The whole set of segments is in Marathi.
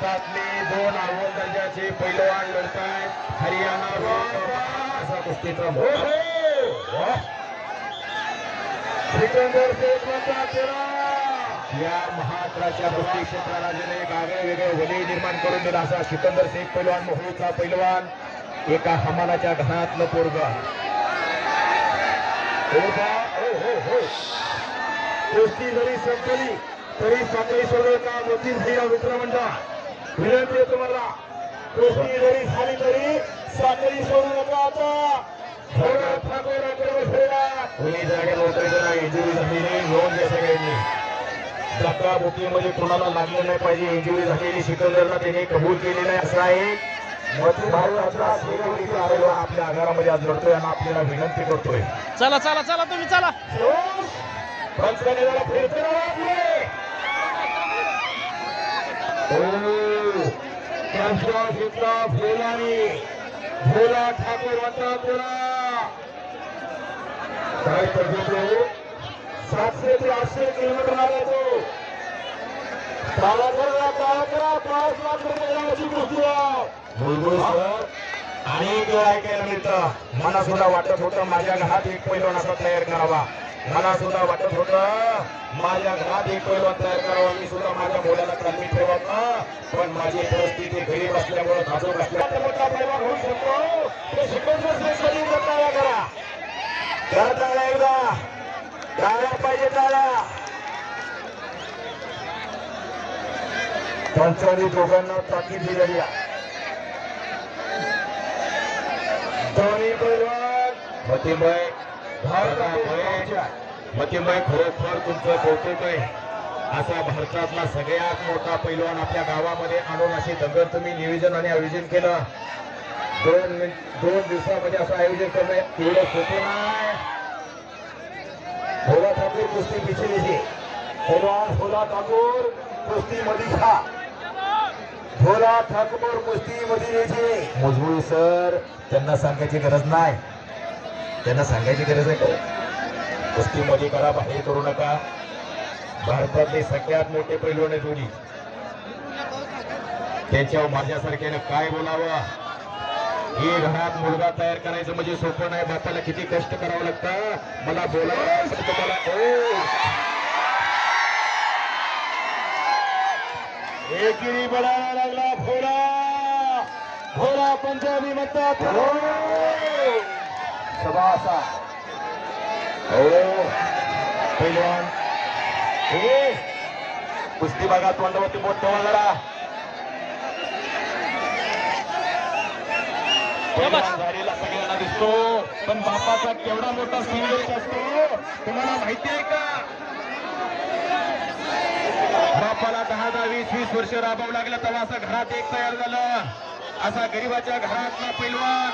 भारतातले दोन अव्वल दर्जाचे पैलवान लढतायत हरियाणा असा कुस्तीचा सिकंदर म्हणता चला. या महाराष्ट्राच्या कुस्ती क्षेत्राला ज्याने एक आगळे वेगळे वलय निर्माण करून दिला असा सिकंदर शेख पैलवान मोहूचा पैलवान एका हमालाच्या घरातलं पोरग. कुस्ती जरी संपली तरी साखळी सोडवू का मोतीन भैया मित्र मंडळ विनंती आहे तुम्हाला. कुस्ती जरी झाली तरी साखळी सोडू नका आता. थोडं ठाकूर आकडे बसलेला कोणी जागे नोकरीचं नाही. इंजुरी झालेली नोंद घ्या सगळ्यांनी धक्का बुकीमध्ये कोणाला लागलं नाही पाहिजे. इंजुरी झालेली सिकंदरला त्यांनी कबूल केलेलं आहे. असं आहे. आपल्या आगारामध्ये आज लढतोय आणि आपल्याला विनंती करतोय. चला चला चला तुम्ही चला. फिरते त्यांच्या घेतला फुलानी भोला ठाकूर म्हणतात त्याला काय करतो सातशे ते आठशे किलोमीटर आला तो काळा करा काळा करा. पाच लाख अनेक ऐकायला मिळतं. मला सुद्धा वाटत होतं माझ्या घरात एक पैलवान असा तयार करावा. मला सुद्धा वाटत होतं माझ्या घरात एक पैलवान तयार करावा. मी सुद्धा माझ्या मुलाला पण माझी परिस्थिती गरीब असल्यामुळे नाजूक असल्यामुळे मोठा पैलवान होऊ शकतो. ते शिकवतो कधी तयार करा करा टाळ्या एकदा. टाळ्या पाहिजे टाळ्या दोघांना ताकीद दिलेली आहे. दोन्ही पैलवान मतिमय भारतामय मतिमय खरोखर तुमचं कौतुक आहे. असा भारतातला सगळ्यात मोठा पैलवान आपल्या गावामध्ये आणून अशी दगड तुम्ही नियोजन आणि आयोजन केलं. दोन दोन दिवसामध्ये असं आयोजन करणं एवढं सोपं नाही. ठाकूर कुस्ती पिछलीची पैलवान भोला ठाकूर कुस्ती मध्ये खा भोला ठाकूर कुस्ती मध्ये मजबूर सर त्यांना सांगायची गरज नाही. त्यांना सांगायची गरज आहे. का कुस्तीमध्ये करा बाहेर करू नका. भारतातले सगळ्यात मोठे पैलवान आहे दोन्ही त्याच्यावर माझ्यासारख्यानं काय बोलावं? ही घरात मुलगा तयार करायचं म्हणजे सोपं नाही. बापाला किती कष्ट करावं लागतं? मला बोलावं पण तुम्हाला. हो. लागला भोला भोला पंजाबी म्हणतात. हो. सभासा हो. पैलवान. कुस्ती बघा तोंडावरती बोट ठेवा जरा. सगळ्यांना दिसतो पण बापाचा केवढा मोठा संदेश असतो तुम्हाला माहिती आहे का? बापाला दहा दहा वीस वीस वर्ष राबावं लागलं तेव्हा असं घरात एक तयार झालं. असा गरीबाच्या घरातला पैलवान.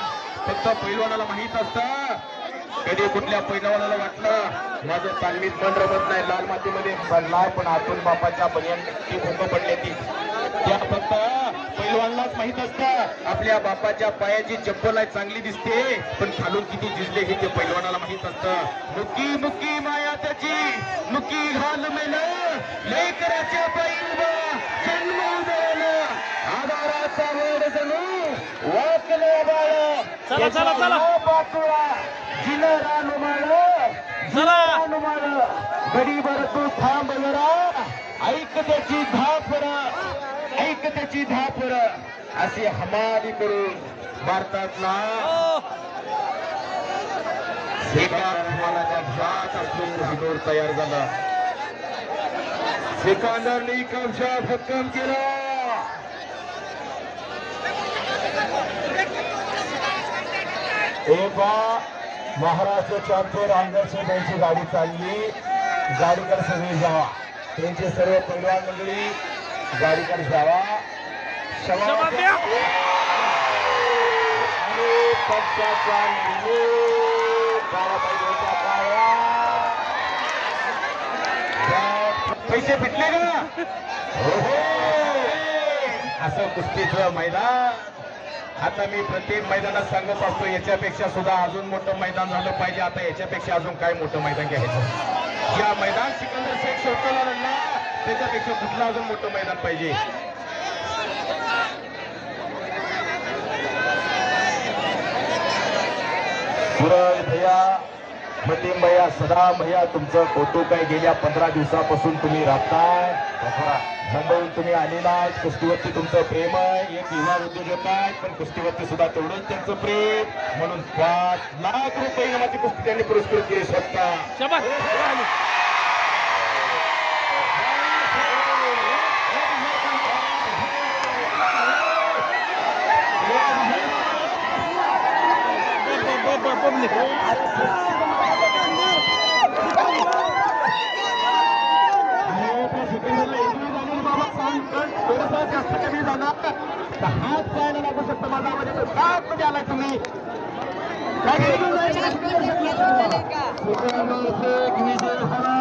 फक्त पैलवानाला माहीत असतं कधी कुठल्या पैलवानाला वाटलं? माझं तालमीत मन रमत नाही लाल मातीमध्ये. पडलाय पण आतून बापाच्या बनियांची भूक पडली ती त्या फक्त पैलवानलाच माहीत असतं. आपल्या बापाच्या पायाची चप्पल आहे चांगली दिसते. पण खालून किती झिजले हे ते पैलवानाला माहीत असतं. मुक्की मुक्की माया त्याची. मुक्की घाल मेल. लेकराच्या पायी उभा जन्म देणं आधाराचा वेळ जणू वाकले बाळ. चला, चला, चला. पाचोळा. जिन रानुमाळ चला. रानुमाळ गडीवर तू थांब जरा ऐक त्याची धापर ऐक त्याची धापर अशी हमाली करून भारतातला हिंदोर तयार झाला सिकंदरनी कब्जा भक्कम केला एका महाराष्ट्र चॅम्पियन आंगरचे त्यांची गाडी चालली. गाडीकडे सगळी जावा. त्यांचे सर्व पैलवान मंडळी गाडीकडे जावा. पक्षाचा पैसे भेटले का? हो हो. असं कुस्तीचं मैदान. आता मी प्रत्येक मैदानात सांगत असतो याच्यापेक्षा सुद्धा अजून मोठं मैदान झालं पाहिजे. आता याच्यापेक्षा अजून काय मोठं मैदान घ्यायचं? ज्या मैदान सिकंदर शेख शेवटला लढला त्याच्यापेक्षा कुठलं अजून मोठं मैदान पाहिजे? पुरण भैया मतीम भैया सदाम भैया तुमचं कौतुक आहे. गेल्या पंधरा दिवसापासून तुम्ही राबताय मुंबईहून तुम्ही आलेला आहे कुस्तीवरती तुमचं प्रेम आहे. एक युवा उद्योजक आहे पण कुस्तीवरती सुद्धा तेवढंच त्यांचं प्रेम. म्हणून पाच लाख रुपये इनामाची कुस्ती त्यांनी पुरस्कृत केली. स्वतः. शाबास पब्लिक जास्त कमी झाला तर हात पायाला लागू शकतो माझा म्हणजे तो सात मध्ये आलाय